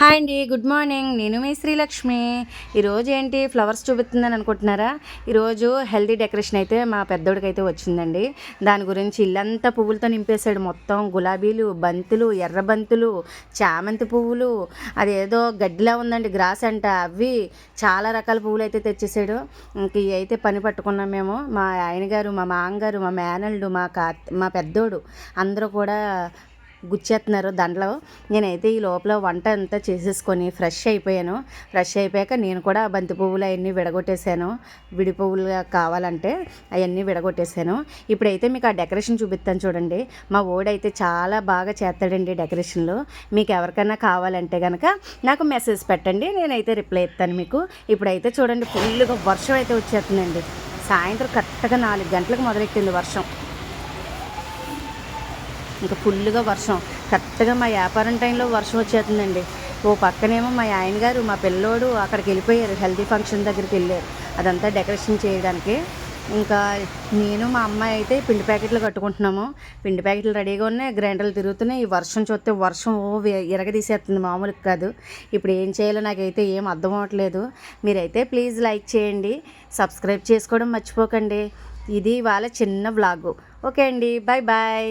Hi అండి good morning. నేను మీ శ్రీలక్ష్మి. ఈరోజు ఏంటి ఫ్లవర్స్ చూపిస్తుందని అనుకుంటున్నారా? ఈరోజు హెల్దీ డెకరేషన్ అయితే మా పెద్దోడికి అయితే వచ్చిందండి. దాని గురించి ఇల్లంతా పువ్వులతో నింపేశాడు మొత్తం. గులాబీలు బంతులు ఎర్ర బంతులు చామంతి పువ్వులు అదేదో గడ్డిలా ఉందండి గ్రాస్ అంట. అవి చాలా రకాల పువ్వులు అయితే తెచ్చేసాడు. ఇంక ఇవి అయితే పని పట్టుకున్నాం మేము. మా ఆయన గారు మా మామగారు మా మేనల్డు మా కా మా పెద్దోడు అందరూ కూడా గుచ్చేస్తున్నారు దండలో నేనైతే ఈ లోపల వంట అంతా చేసేసుకొని ఫ్రెష్ అయిపోయాను. ఫ్రెష్ అయిపోయాక నేను కూడా బంతి పువ్వులు అవన్నీ విడగొట్టేశాను. విడి పువ్వులు కావాలంటే అవన్నీ విడగొట్టేశాను. ఇప్పుడైతే మీకు ఆ డెకరేషన్ చూపిస్తాను చూడండి. మా ఓడైతే చాలా బాగా చేస్తాడండి డెకరేషన్లు. మీకు ఎవరికైనా కావాలంటే కనుక నాకు మెసేజ్ పెట్టండి. నేనైతే రిప్లై ఇస్తాను మీకు. ఇప్పుడైతే చూడండి ఫుల్గా వర్షం అయితే వచ్చేస్తుందండి. సాయంత్రం కరెక్ట్గా నాలుగు గంటలకు మొదలెట్టింది వర్షం. ఇంకా ఫుల్గా వర్షం. కరెక్ట్గా మా వ్యాపారం టైంలో వర్షం వచ్చేస్తుందండి. ఓ పక్కనేమో మా ఆయన గారు మా పిల్లోడు అక్కడికి వెళ్ళిపోయారు హెల్తీ ఫంక్షన్ దగ్గరికి వెళ్ళారు. అదంతా డెకరేషన్ చేయడానికి. ఇంకా నేను మా అమ్మాయి అయితే పిండి ప్యాకెట్లు కట్టుకుంటున్నాము. పిండి ప్యాకెట్లు రెడీగా ఉన్నాయి గ్రైండర్లు తిరుగుతున్నాయి. ఈ వర్షం చూస్తే వర్షం ఓ ఇరగదీసేస్తుంది మామూలుగా కాదు. ఇప్పుడు ఏం చేయాలో నాకైతే ఏం అర్థం అవ్వట్లేదు. మీరైతే ప్లీజ్ లైక్ చేయండి సబ్స్క్రైబ్ చేసుకోవడం మర్చిపోకండి. ఇది వాళ్ళ చిన్న బ్లాగు ఓకే అండి బాయ్ బాయ్